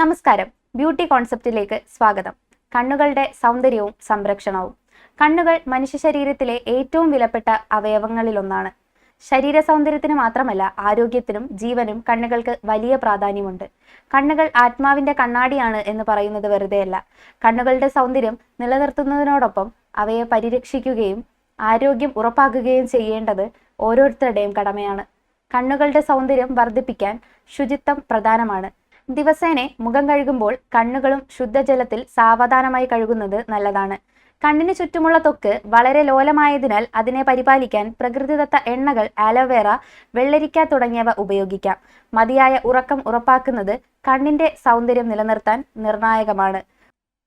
നമസ്കാരം. ബ്യൂട്ടി കോൺസെപ്റ്റിലേക്ക് സ്വാഗതം. കണ്ണുകളുടെ സൗന്ദര്യവും സംരക്ഷണവും. കണ്ണുകൾ മനുഷ്യ ശരീരത്തിലെ ഏറ്റവും വിലപ്പെട്ട അവയവങ്ങളിലൊന്നാണ്. ശരീര സൗന്ദര്യത്തിന് മാത്രമല്ല ആരോഗ്യത്തിനും ജീവനും കണ്ണുകൾക്ക് വലിയ പ്രാധാന്യമുണ്ട്. കണ്ണുകൾ ആത്മാവിന്റെ കണ്ണാടിയാണ് എന്ന് പറയുന്നത് വെറുതെയല്ല. കണ്ണുകളുടെ സൗന്ദര്യം നിലനിർത്തുന്നതിനോടൊപ്പം അവയെ പരിരക്ഷിക്കുകയും ആരോഗ്യം ഉറപ്പാക്കുകയും ചെയ്യേണ്ടത് ഓരോരുത്തരുടെയും കടമയാണ്. കണ്ണുകളുടെ സൗന്ദര്യം വർദ്ധിപ്പിക്കാൻ ശുചിത്വം പ്രധാനമാണ്. ദിവസേന മുഖം കഴുകുമ്പോൾ കണ്ണുകളും ശുദ്ധജലത്തിൽ സാവധാനമായി കഴുകുന്നത് നല്ലതാണ്. കണ്ണിന് ചുറ്റുമുള്ള തൊക്ക് വളരെ ലോലമായതിനാൽ അതിനെ പരിപാലിക്കാൻ പ്രകൃതിദത്ത എണ്ണകൾ ആലോവേറ വെള്ളരിക്ക തുടങ്ങിയവ ഉപയോഗിക്കാം. മതിയായ ഉറക്കം ഉറപ്പാക്കുന്നത് കണ്ണിന്റെ സൗന്ദര്യം നിലനിർത്താൻ നിർണായകമാണ്.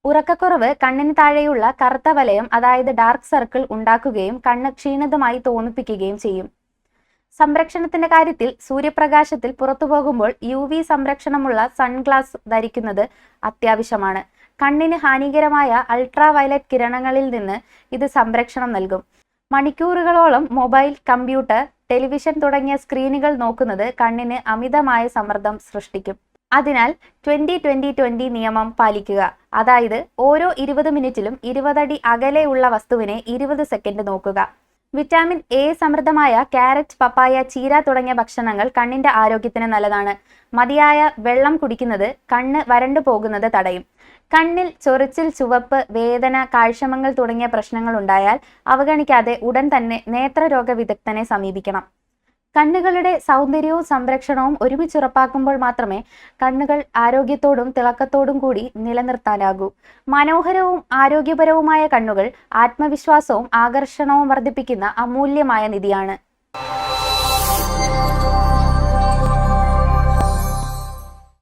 ഉറക്കക്കുറവ് കണ്ണിന് താഴെയുള്ള കറുത്ത വലയം അതായത് ഡാർക്ക് സർക്കിൾ ഉണ്ടാക്കുകയും കണ്ണ് ക്ഷീണിതമായി തോന്നിപ്പിക്കുകയും ചെയ്യും. സംരക്ഷണത്തിന്റെ കാര്യത്തിൽ സൂര്യപ്രകാശത്തിൽ പുറത്തു പോകുമ്പോൾ യു വി സംരക്ഷണമുള്ള സൺഗ്ലാസ് ധരിക്കുന്നത് അത്യാവശ്യമാണ്. കണ്ണിന് ഹാനികരമായ അൾട്രാ വയലറ്റ് കിരണങ്ങളിൽ നിന്ന് ഇത് സംരക്ഷണം നൽകും. മണിക്കൂറുകളോളം മൊബൈൽ കമ്പ്യൂട്ടർ ടെലിവിഷൻ തുടങ്ങിയ സ്ക്രീനുകൾ നോക്കുന്നത് കണ്ണിന് അമിതമായ സമ്മർദ്ദം സൃഷ്ടിക്കും. അതിനാൽ ട്വന്റി ട്വന്റി ട്വന്റി നിയമം പാലിക്കുക. അതായത് ഓരോ ഇരുപത് മിനിറ്റിലും ഇരുപതടി അകലെയുള്ള വസ്തുവിനെ ഇരുപത് സെക്കൻഡ് നോക്കുക. വിറ്റാമിൻ എ സമൃദ്ധമായ ക്യാരറ്റ് പപ്പായ ചീര തുടങ്ങിയ ഭക്ഷണങ്ങൾ കണ്ണിന്റെ ആരോഗ്യത്തിന് നല്ലതാണ്. മതിയായ വെള്ളം കുടിക്കുന്നത് കണ്ണ് വരണ്ടു പോകുന്നത് തടയും. കണ്ണിൽ ചൊറിച്ചിൽ ചുവപ്പ് വേദന കാഴ്ചമങ്ങൾ തുടങ്ങിയ പ്രശ്നങ്ങൾ ഉണ്ടായാൽ അവഗണിക്കാതെ ഉടൻ തന്നെ നേത്രരോഗ വിദഗ്ധനെ സമീപിക്കണം. കണ്ണുകളുടെ സൗന്ദര്യവും സംരക്ഷണവും ഒരുമിച്ച് ഉറപ്പാക്കുമ്പോൾ മാത്രമേ കണ്ണുകൾ ആരോഗ്യത്തോടും തിളക്കത്തോടും കൂടി നിലനിർത്താനാകൂ. മനോഹരവും ആരോഗ്യപരവുമായ കണ്ണുകൾ ആത്മവിശ്വാസവും ആകർഷണവും വർദ്ധിപ്പിക്കുന്ന അമൂല്യമായ നിധിയാണ്.